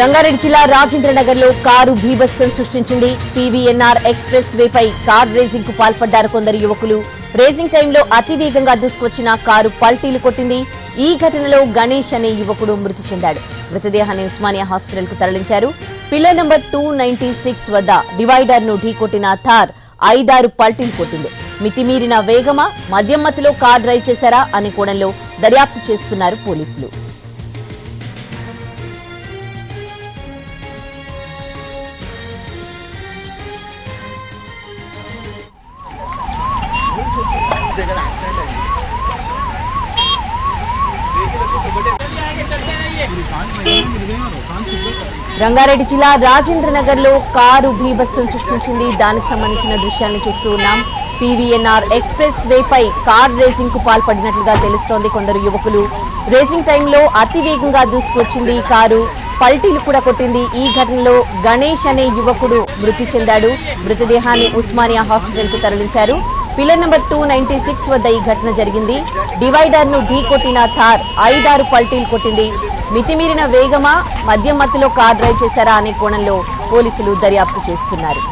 రంగారెడ్డి జిల్లా రాజేంద్రనగర్లో కారు భీభత్సం సృష్టించింది. పీవీఎన్ఆర్ ఎక్స్ప్రెస్ వేపై కార్ రేసింగ్కు పాల్పడ్డారు కొందరు యువకులు. రేసింగ్ టైంలో అతివేగంగా దూసుకొచ్చిన కారు పల్టీలు కొట్టింది. ఈ ఘటనలో గణేష్ అనే యువకుడు మృతి చెందాడు. మృతదేహాన్ని ఉస్మానియా హాస్పిటల్కు తరలించారు. Pillar number two ninety six వద్ద డివైడర్ను ఢీకొట్టిన థార్ ఐదారు పల్టీలు కొట్టింది. మితిమీరిన వేగమా మద్యం మత్తులో కార్ డ్రైవ్ చేశారా అనే కోణంలో దర్యాప్తు చేస్తున్నారు పోలీసులు. రంగారెడ్డి జిల్లా రాజేంద్రనగర్లో కారు భీభత్సం సృష్టించింది. దానికి సంబంధించిన దృశ్యాలను చూస్తూ ఉన్నాం. పీవీఎన్ఆర్ ఎక్స్ప్రెస్ వేపై కార్ రేసింగ్కు పాల్పడినట్లుగా తెలుస్తోంది కొందరు యువకులు. రేసింగ్ టైంలో అతి వేగంగా దూసుకొచ్చింది ఈ కారు. పల్టీలు కూడా కొట్టింది. ఈ ఘటనలో గణేష్ అనే యువకుడు మృతి చెందాడు. మృతదేహాన్ని ఉస్మానియా హాస్పిటల్కు తరలించారు. Pillar number two ninety six వద్ద ఈ ఘటన జరిగింది. డివైడర్ను ఢీ కొట్టిన థార్ ఐదారు పల్టీలు కొట్టింది. మితిమీరిన వేగమా మద్యం మత్తులో కార్ డ్రైవ్ చేశారా అనే కోణంలో పోలీసులు దర్యాప్తు చేస్తున్నారు.